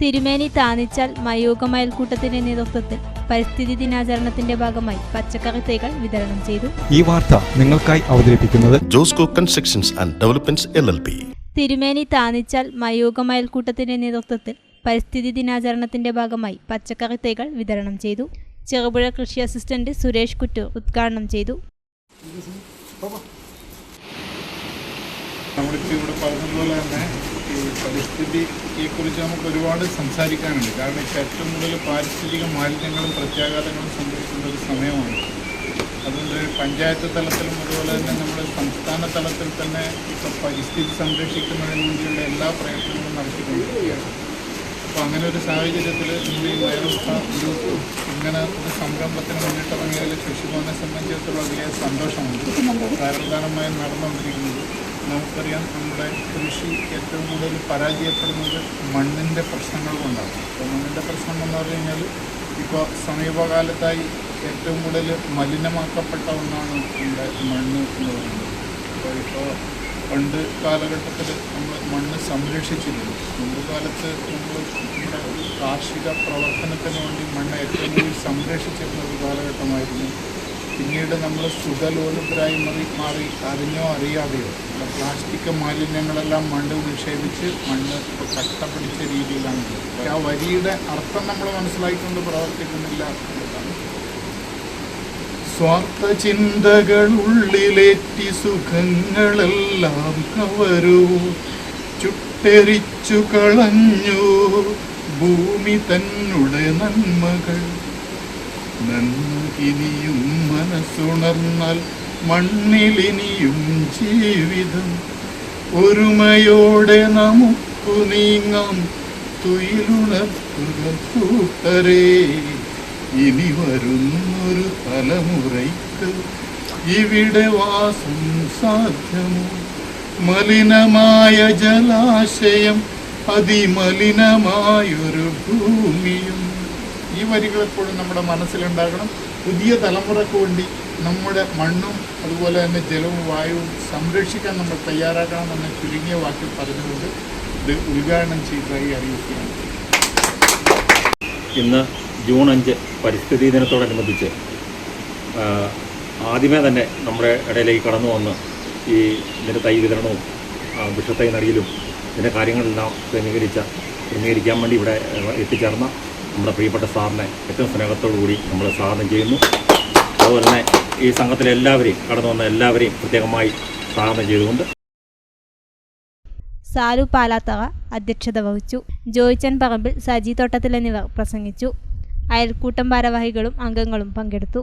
തിരുമേനി താനിച്ചാൽ മയൂകം അയൽക്കൂട്ടത്തിന്റെ നേതൃത്വത്തിൽ പരിസ്ഥിതി ദിനാചരണത്തിന്റെ ഭാഗമായി പച്ചക്കറി തൈകൾ വിതരണം ചെയ്തു. ഈ വാർത്ത നിങ്ങൾക്കായി അവതരിപ്പിക്കുന്നത് Josco constructions and developments L L P Thirumeni Thanichal Mayookam അയൽക്കൂട്ടത്തിന്റെ നേതൃത്വത്തിൽ പരിസ്ഥിതി ദിനാചരണത്തിന്റെ ഭാഗമായി പച്ചക്കറി തൈകൾ വിതരണം ചെയ്തു. ചെറുപുഴ കൃഷി അസിസ്റ്റന്റ് സുരേഷ് കുറ്റൂർ ഉദ്ഘാടനം ചെയ്തു. നമ്മളിപ്പോൾ ഇവിടെ പറഞ്ഞതുപോലെ തന്നെ പരിസ്ഥിതിയെക്കുറിച്ച് നമുക്ക് ഒരുപാട് സംസാരിക്കാനുണ്ട്. കാരണം ഇപ്പോൾ ഏറ്റവും കൂടുതൽ പാരിസ്ഥിതിക മാലിന്യങ്ങളും പ്രത്യാഘാതങ്ങളും സംഭവിക്കുന്ന ഒരു സമയമാണ്. അതുകൊണ്ട് പഞ്ചായത്ത് തലത്തിലും അതുപോലെ തന്നെ നമ്മുടെ സംസ്ഥാന തലത്തിൽ തന്നെ ഇപ്പോൾ പരിസ്ഥിതി സംരക്ഷിക്കുന്നതിന് വേണ്ടിയുള്ള എല്ലാ പ്രയത്നങ്ങളും നടത്തിക്കൊണ്ടിരിക്കുകയാണ്. അപ്പോൾ അങ്ങനെ ഒരു സാഹചര്യത്തിൽ നമ്മുടെ ഈ വൈറസ് ഗ്രൂപ്പ് ഇങ്ങനെ ഒരു സംരംഭത്തിന് മുന്നിട്ടിറങ്ങിയതിൽ കൃഷിഭവനെ സംബന്ധിച്ചിടത്തോളം വലിയ സന്തോഷമുണ്ട്. കാരണദാനമായി നടന്നുകൊണ്ടിരിക്കുന്നത് നമുക്കറിയാം നമ്മുടെ കൃഷി ഏറ്റവും കൂടുതൽ പരാജയപ്പെടുന്നത് മണ്ണിന്റെ പ്രശ്നങ്ങൾ കൊണ്ടാണ്. അപ്പോൾ മണ്ണിന്റെ പ്രശ്നം എന്ന് പറഞ്ഞു കഴിഞ്ഞാൽ ഇപ്പോൾ സമീപകാലത്തായി ഏറ്റവും കൂടുതൽ മലിനമാക്കപ്പെട്ട ഒന്നാണ് നമ്മുടെ മണ്ണ് എന്ന് പറയുന്നത്. അപ്പോൾ ഇപ്പോൾ പണ്ട് കാലഘട്ടത്തിൽ നമ്മൾ മണ്ണ് സംരക്ഷിച്ചിരുന്നു. മുമ്പ് കാലത്ത് നമ്മൾ നമ്മുടെ കാർഷിക പ്രവർത്തനത്തിന് വേണ്ടി മണ്ണ് ഏറ്റവും കൂടുതൽ സംരക്ഷിച്ചിരുന്ന ഒരു കാലഘട്ടമായിരുന്നു പിന്നീട് നമ്മൾ സുഖലോലുപരായി മാറി മാറി അറിഞ്ഞോ അറിയാതെയോ പ്ലാസ്റ്റിക് മാലിന്യങ്ങളെല്ലാം മണ്ണ് നിക്ഷേപിച്ച് മണ്ണ് കട്ട രീതിയിലാണ്. ആ വരിയുടെ അർത്ഥം നമ്മൾ മനസ്സിലാക്കിക്കൊണ്ട് പ്രവർത്തിക്കുന്നില്ല സ്വാർത്ഥ ചിന്തകൾ ഉള്ളിലേറ്റി സുഖങ്ങളെല്ലാം കവരൂ. ചുട്ടെരിച്ചു കളഞ്ഞു ഭൂമി തന്നുടെ നന്മകൾ. നന്മകിനിയും മനസ്സുണർന്നാൽ മണ്ണിലിനിയും ജീവിതം. ഒരുമയോടെ നമുക്കു നീങ്ങാം തുയിലുണർത്തുക കൂട്ടരേ. ഇനി വരുന്നൊരു തലമുറയ്ക്ക് ഇവിടെ വാസം സാധ്യമോ? മലിനമായ ജലാശയം അതിമലിനമായൊരു ഭൂമിയും ഈ വരികൾ എപ്പോഴും നമ്മുടെ മനസ്സിലുണ്ടാകണം. പുതിയ തലമുറയ്ക്ക് വേണ്ടി നമ്മുടെ മണ്ണും അതുപോലെ തന്നെ ജലവും വായുവും സംരക്ഷിക്കാൻ നമ്മൾ തയ്യാറാക്കണം എന്ന ചുരുങ്ങിയ വാക്കിൽ പറഞ്ഞുകൊണ്ട് ഇത് ഉദ്ഘാടനം ചെയ്തതായി അറിയിക്കുകയാണ്. ഇന്ന് ജൂൺ അഞ്ച് പരിസ്ഥിതി ദിനത്തോടനുബന്ധിച്ച് ആദ്യമേ തന്നെ നമ്മുടെ ഇടയിലേക്ക് കടന്നു വന്ന് ഈ ഇതിന്റെ തൈ വിതരണവും വിഷത്തൈ നടിയിലും ഇതിന്റെ കാര്യങ്ങളെല്ലാം ക്രമീകരിച്ച ക്രമീകരിക്കാൻ വേണ്ടി ഇവിടെ എത്തിച്ചേർന്ന നമ്മുടെ പ്രിയപ്പെട്ട സാറിനെ ഏറ്റവും സ്നേഹത്തോടു കൂടി നമ്മൾ സ്വാഗതം ചെയ്യുന്നു. അതുപോലെ തന്നെ ഈ സംഘത്തിലെ എല്ലാവരെയും കടന്നു വന്ന എല്ലാവരെയും പ്രത്യേകമായി സ്വാഗതം ചെയ്തുകൊണ്ട്. സാലു പാലാത്തറ അധ്യക്ഷത വഹിച്ചു. ജോയിച്ചൻ പറമ്പിൽ സജി തോട്ടത്തിൽ എന്നിവർ പ്രസംഗിച്ചു. അയൽക്കൂട്ടം ഭാരവാഹികളും അംഗങ്ങളും പങ്കെടുത്തു.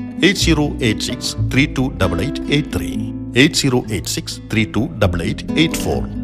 8086 328883,